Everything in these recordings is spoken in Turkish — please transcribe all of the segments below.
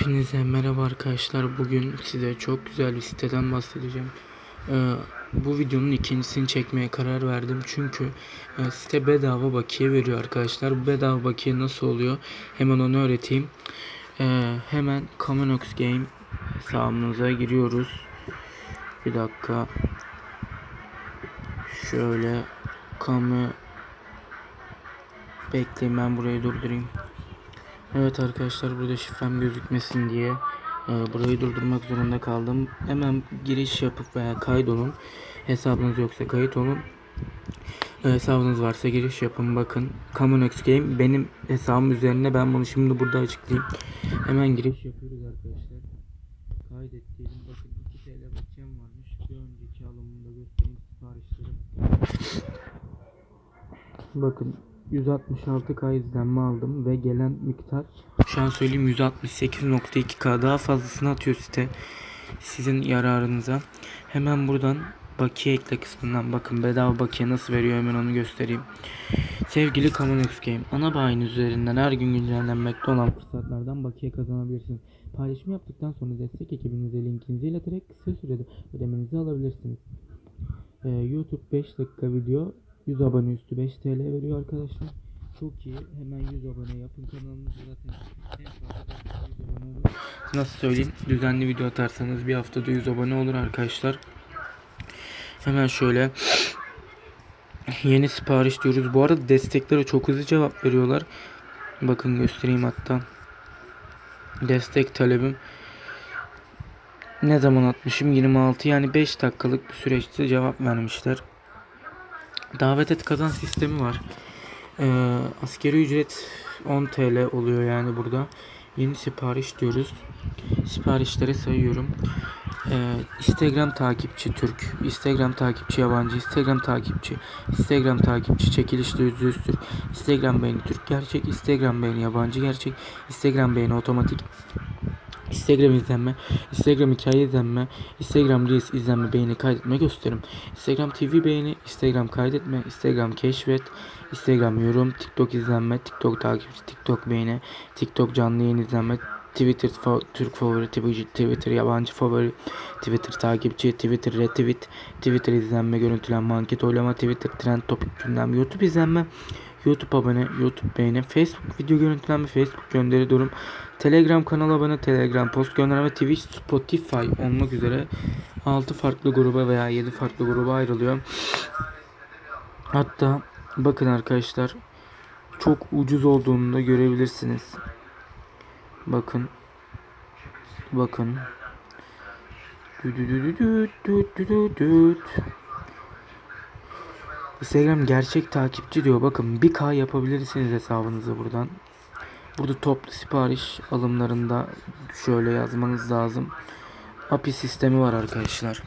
Hepinize merhaba arkadaşlar. Bugün size çok güzel bir siteden bahsedeceğim. Ee, bu videonun ikincisini çekmeye karar verdim. Çünkü e, site bedava bakiye veriyor arkadaşlar. Bu bedava bakiye nasıl oluyor? Hemen onu öğreteyim. Ee, hemen Commonox Game hesabımıza giriyoruz. Bir dakika. Şöyle kamu Bekleyin ben burayı durdurayım. Evet arkadaşlar burada şifrem gözükmesin diye e, burayı durdurmak zorunda kaldım. Hemen giriş yapıp veya kaydolun. Hesabınız yoksa kayıt olun. E, hesabınız varsa giriş yapın bakın. Commonex Game benim hesabım üzerine ben bunu şimdi burada açıklayayım. Hemen giriş yapıyoruz arkadaşlar. Kaydet diyelim. Bakın 2 TL bakiyem varmış. Bir önceki alımında göstereyim siparişleri. Bakın 166k izlenme aldım ve gelen miktar şu an söyleyeyim 168.2k daha fazlasını atıyor site sizin yararınıza. Hemen buradan bakiye ekle kısmından bakın bedava bakiye nasıl veriyor hemen onu göstereyim. Sevgili Commonex Game ana bayin üzerinden her gün güncellenmekte olan fırsatlardan bakiye kazanabilirsiniz. Paylaşım yaptıktan sonra destek ekibinize linkinizi ileterek kısa sürede ödemenizi alabilirsiniz. Ee, YouTube 5 dakika video 100 abone üstü 5 TL veriyor arkadaşlar. Çok iyi. Hemen 100 abone yapın kanalımızı zaten en fazla 100 abone olur. Nasıl söyleyeyim? Düzenli video atarsanız bir haftada 100 abone olur arkadaşlar. Hemen şöyle yeni sipariş diyoruz. Bu arada desteklere çok hızlı cevap veriyorlar. Bakın göstereyim hatta. Destek talebim ne zaman atmışım? 26 yani 5 dakikalık bir süreçte cevap vermişler. Davet et kazan sistemi var. Ee, askeri ücret 10 TL oluyor yani burada. Yeni sipariş diyoruz. Siparişleri sayıyorum. Ee, Instagram takipçi Türk, Instagram takipçi yabancı, Instagram takipçi, Instagram takipçi çekilişli yüzde yüzdür. Instagram beğeni Türk gerçek, Instagram beğeni yabancı gerçek, Instagram beğeni otomatik, Instagram izlenme, Instagram hikaye izlenme, Instagram Reels izlenme, beğeni kaydetme gösterim. Instagram TV beğeni, Instagram kaydetme, Instagram keşfet, Instagram yorum, TikTok izlenme, TikTok takipçi, TikTok beğeni, TikTok canlı yayın izlenme, Twitter fa- Türk favori, Twitter, yabancı favori, Twitter takipçi, Twitter retweet, Twitter izlenme, görüntülenme, anket oylama, Twitter trend topik gündem, YouTube izlenme, YouTube abone, YouTube beğeni, Facebook video görüntülenme, Facebook gönderi durum, Telegram kanal abone, Telegram post gönderme, Twitch, Spotify olmak üzere 6 farklı gruba veya 7 farklı gruba ayrılıyor. Hatta bakın arkadaşlar çok ucuz olduğunu da görebilirsiniz. Bakın. Bakın. Instagram gerçek takipçi diyor. Bakın 1K yapabilirsiniz hesabınızı buradan. Burada toplu sipariş alımlarında şöyle yazmanız lazım. API sistemi var arkadaşlar.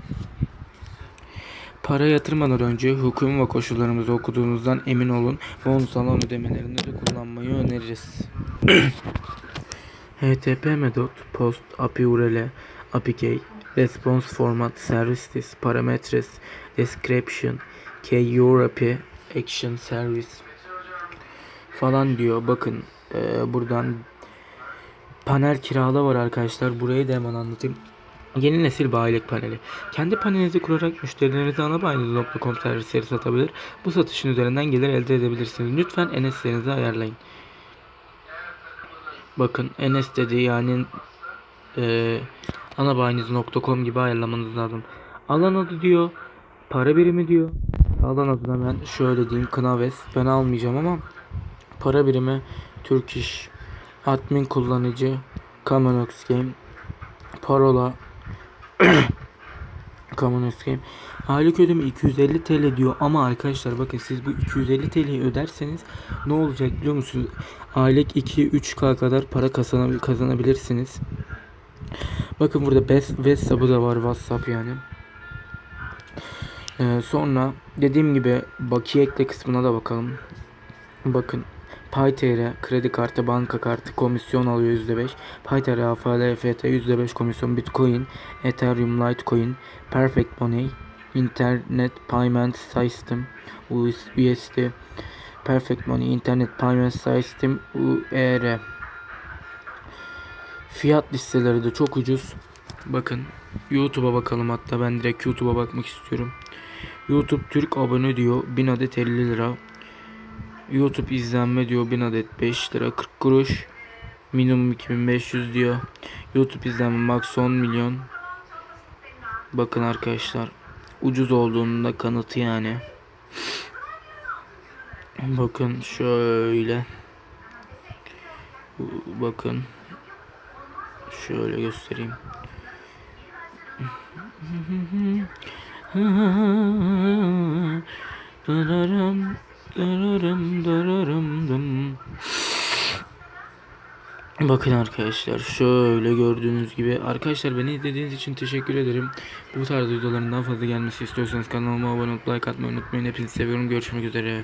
Para yatırmadan önce hüküm ve koşullarımızı okuduğunuzdan emin olun. Bonus alan ödemelerinde de kullanmayı öneririz. HTTP metot, post, API URL, API response format, services, parametres, description, key API, action service falan diyor. Bakın e, buradan panel kirala var arkadaşlar. Burayı da hemen anlatayım. Yeni nesil bayilik paneli. Kendi panelinizi kurarak müşterilerinize anabayiniz.com servisleri satabilir. Bu satışın üzerinden gelir elde edebilirsiniz. Lütfen NS'lerinizi ayarlayın. Bakın NS dedi yani e, anabayiniz.com gibi ayarlamanız lazım. Alan adı diyor. Para birimi diyor. Alan adına ben şöyle diyeyim. Knaves. Ben almayacağım ama para birimi Türk. Admin kullanıcı. Commonox Game. Parola. Commonox Game. Aylık ödeme 250 TL diyor ama arkadaşlar bakın siz bu 250 TL'yi öderseniz ne olacak biliyor musunuz? Aylık 2-3K kadar para kazanabil kazanabilirsiniz. Bakın burada best WhatsApp'ı da var WhatsApp yani. Ee, sonra dediğim gibi bakiye ekle kısmına da bakalım. Bakın PayTR kredi kartı, banka kartı komisyon alıyor %5. PayTR, AFL, EFT %5 komisyon, Bitcoin, Ethereum, Litecoin, Perfect Money, Internet Payment System, USD, Perfect Money, Internet Payment System, UER. Fiyat listeleri de çok ucuz. Bakın YouTube'a bakalım hatta ben direkt YouTube'a bakmak istiyorum. YouTube Türk abone diyor 1000 adet 50 lira. YouTube izlenme diyor 1000 adet 5 lira 40 kuruş. Minimum 2500 diyor. YouTube izlenme max 10 milyon. Bakın arkadaşlar ucuz olduğunun da kanıtı yani. Bakın şöyle. Bakın. Şöyle göstereyim. Dararam, dararam, dararam, dım. Bakın arkadaşlar şöyle gördüğünüz gibi arkadaşlar beni izlediğiniz için teşekkür ederim. Bu tarz videoların daha fazla gelmesi istiyorsanız kanalıma abone olup like atmayı unutmayın. Hepinizi seviyorum. Görüşmek üzere.